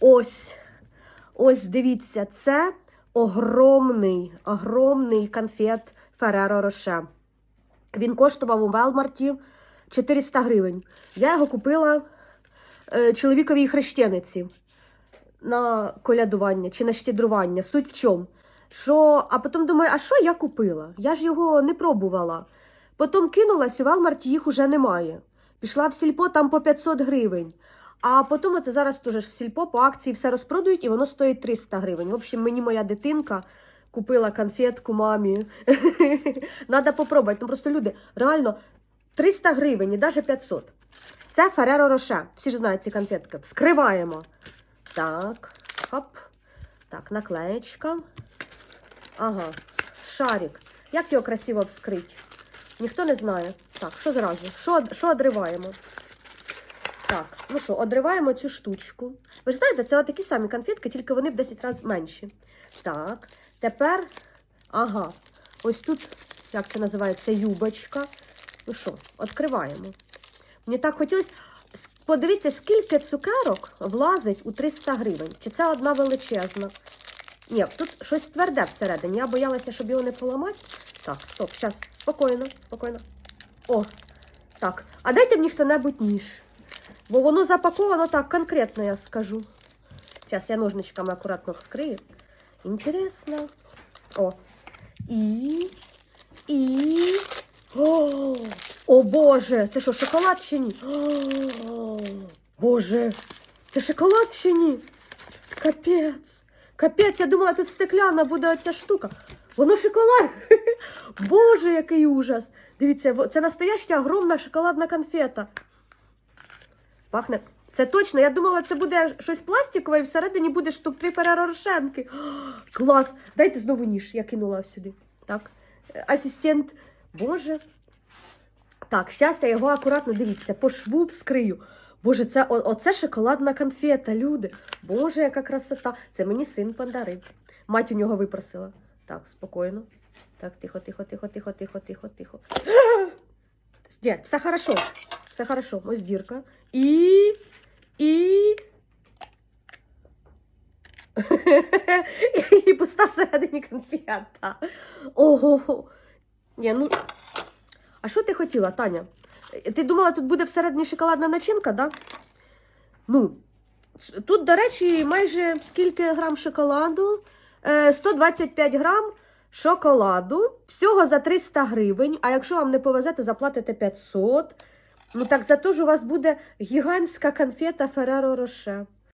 Ось. Ось дивіться, це огромний, огромний конфет Ferrero Rocher. Він коштував у Велмарті 400 гривень. Я його купила е, чоловіковій хрещениці на колядування чи на щедрування. Суть в чому? Що, а потім думаю, а що я купила? Я ж його не пробувала. Потім кинулась, у Велмарті їх уже немає. Пішла в сільпо там по 500 гривень. А потім оце зараз теж в сільпо по акції все розпродають і воно стоїть 300 гривень. В общем, мені моя дитинка купила конфетку мамі. Надо попробувати. Ну просто люди, реально 300 гривень і навіть 500. Це Ferrero Rocher. Всі ж знають ці конфетки. Вскриваємо. Так, хоп. Так, наклеєчка. Ага, шарик. Як його красиво вскрити? Ніхто не знає. Так, що зразу? Що одриваємо? Так, ну що, одриваємо цю штучку. Ви ж знаєте, це такі самі конфетки, тільки вони в 10 разів менші. Так, тепер, ага, ось тут, як це називається, юбочка. Ну що, відкриваємо. Мені так хотілося. Подивіться, скільки цукерок влазить у 300 гривень. Чи це одна величезна? Ні, тут щось тверде всередині. Я боялася, щоб його не поламати. Так, стоп, зараз, спокійно, спокійно. О, так. А дайте мені хто-небудь ніж. Бо воно запаковано так конкретно, я скажу. Зараз я ножничками акуратно вскрию. Інтересно. О. І. І. О, о Боже! Це що, шоколад чи ні? О, Боже! Це шоколад чи ні? Капець! Капець, я думала, тут стекляна буде оця штука. Воно шоколад. Боже, який ужас! Дивіться, це настояща огромна шоколадна конфета. Пахне. Це точно. Я думала, це буде щось пластикове, і всередині буде штук три перерошенки. Клас! Дайте знову ніж. Я кинула сюди. Так. Асистент. Боже. Так, зараз я його акуратно дивіться, по шву вскрию. Боже, це оце шоколадна конфета, люди. Боже, яка красота. Це мені син подарив. Мать у нього випросила. Так, спокійно. Так, тихо, тихо, тихо, тихо, тихо, тихо, тихо. Дядь, все хорошо. Все хорошо. Ось дірка. І. І. І пуста всередині конфета. Ого. Ні, ну. А що ти хотіла, Таня? Ти думала, тут буде всередині шоколадна начинка, да? Ну, тут, до речі, майже скільки грам шоколаду? Е, 125 грам шоколаду. Всього за 300 гривень. А якщо вам не повезе, то заплатите 500. Ну так зато ж у вас буде гігантська конфета Ферреро Rocher.